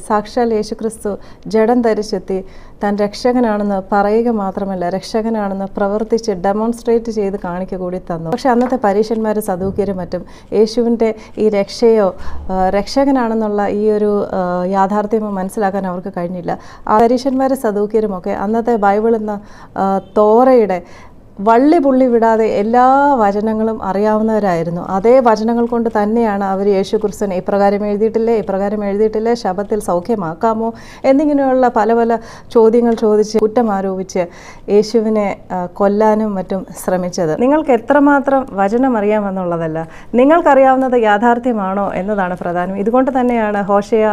സാക്ഷാൽ യേശുക്രിസ്തു ജഡം ധരിച്ചെത്തി താൻ രക്ഷകനാണെന്ന് പറയുക മാത്രമല്ല രക്ഷകനാണെന്ന് പ്രവർത്തിച്ച് ഡെമോൺസ്ട്രേറ്റ് ചെയ്ത് കാണിക്കുക കൂടി തന്നു. പക്ഷെ അന്നത്തെ പരീക്ഷന്മാർ സദൂക്യരും മറ്റും യേശുവിന്റെ ഈ രക്ഷയോ രക്ഷകനാണെന്നുള്ള ഈ ഒരു യാഥാർത്ഥ്യം യാഥാർത്ഥ്യമോ മനസ്സിലാക്കാൻ അവർക്ക് കഴിഞ്ഞില്ല. ആ പരീക്ഷന്മാർ സദൂക്യരുമൊക്കെ അന്നത്തെ ബൈബിൾ എന്ന തോറയുടെ വള്ളി പുള്ളി വിടാതെ എല്ലാ വചനങ്ങളും അറിയാവുന്നവരായിരുന്നു. അതേ വചനങ്ങൾ കൊണ്ട് തന്നെയാണ് അവർ യേശു കുർസൻ ഇപ്രകാരം എഴുതിയിട്ടില്ലേ ഇപ്രകാരം എഴുതിയിട്ടില്ലേ ശബത്തിൽ സൗഖ്യമാക്കാമോ എന്നിങ്ങനെയുള്ള പല പല ചോദ്യങ്ങൾ ചോദിച്ച് കുറ്റം ആരോപിച്ച് യേശുവിനെ കൊല്ലാനും മറ്റും ശ്രമിച്ചത്. നിങ്ങൾക്ക് എത്രമാത്രം വചനം അറിയാമെന്നുള്ളതല്ല നിങ്ങൾക്കറിയാവുന്നത് യാഥാർത്ഥ്യമാണോ എന്നതാണ് പ്രധാനം. ഇതുകൊണ്ട് തന്നെയാണ് ഹോഷയ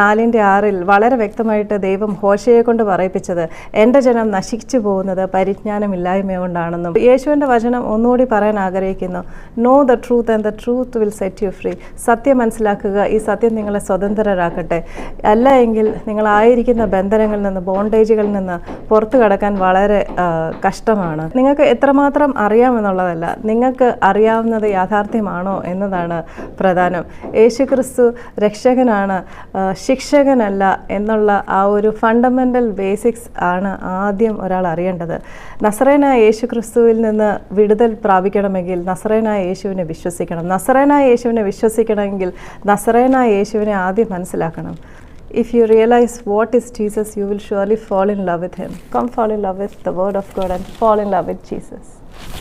നാലിന്റെ ആറിൽ വളരെ വ്യക്തമായിട്ട് ദൈവം ഹോഷയെ കൊണ്ട് പറയിപ്പിച്ചത് എന്റെ ജനം നശിച്ചു പോകുന്നത് പരിജ്ഞാനമില്ലായ്മ കൊണ്ടാണെന്നും യേശുവിന്റെ വചനം ഒന്നുകൂടി പറയാൻ ആഗ്രഹിക്കുന്നു. Know the truth and the truth will set you free സത്യം മനസ്സിലാക്കുക ഈ സത്യം നിങ്ങളെ സ്വതന്ത്രരാക്കട്ടെ. അല്ല എങ്കിൽ നിങ്ങളായിരിക്കുന്ന ബന്ധനങ്ങളിൽ നിന്ന് ബോണ്ടേജുകളിൽ നിന്ന് പുറത്തു കടക്കാൻ വളരെ കഷ്ടമാണ്. നിങ്ങൾക്ക് എത്രമാത്രം അറിയാമെന്നുള്ളതല്ല നിങ്ങൾക്ക് അറിയാവുന്നത് യാഥാർത്ഥ്യമാണോ എന്നതാണ് പ്രധാനം. യേശു ക്രിസ്തു രക്ഷകനാണ് ശിക്ഷകനല്ല എന്നുള്ള ആ ഒരു ഫണ്ടമെന്റൽ ബേസിക്സ് ആണ് ആദ്യം ഒരാൾ അറിയേണ്ടത്. നസറേന യേശു ക്രിസ്തുവിൽ നിന്ന് വിടുതൽ പ്രാപിക്കണമെങ്കിൽ നസറേനായ യേശുവിനെ വിശ്വസിക്കണം. നസറേനായ യേശുവിനെ വിശ്വസിക്കണമെങ്കിൽ നസറേനായ യേശുവിനെ ആദ്യം മനസ്സിലാക്കണം. If you realise what is Jesus you will surely fall in love with him. Come fall in love with the word of God and fall in love with jesus.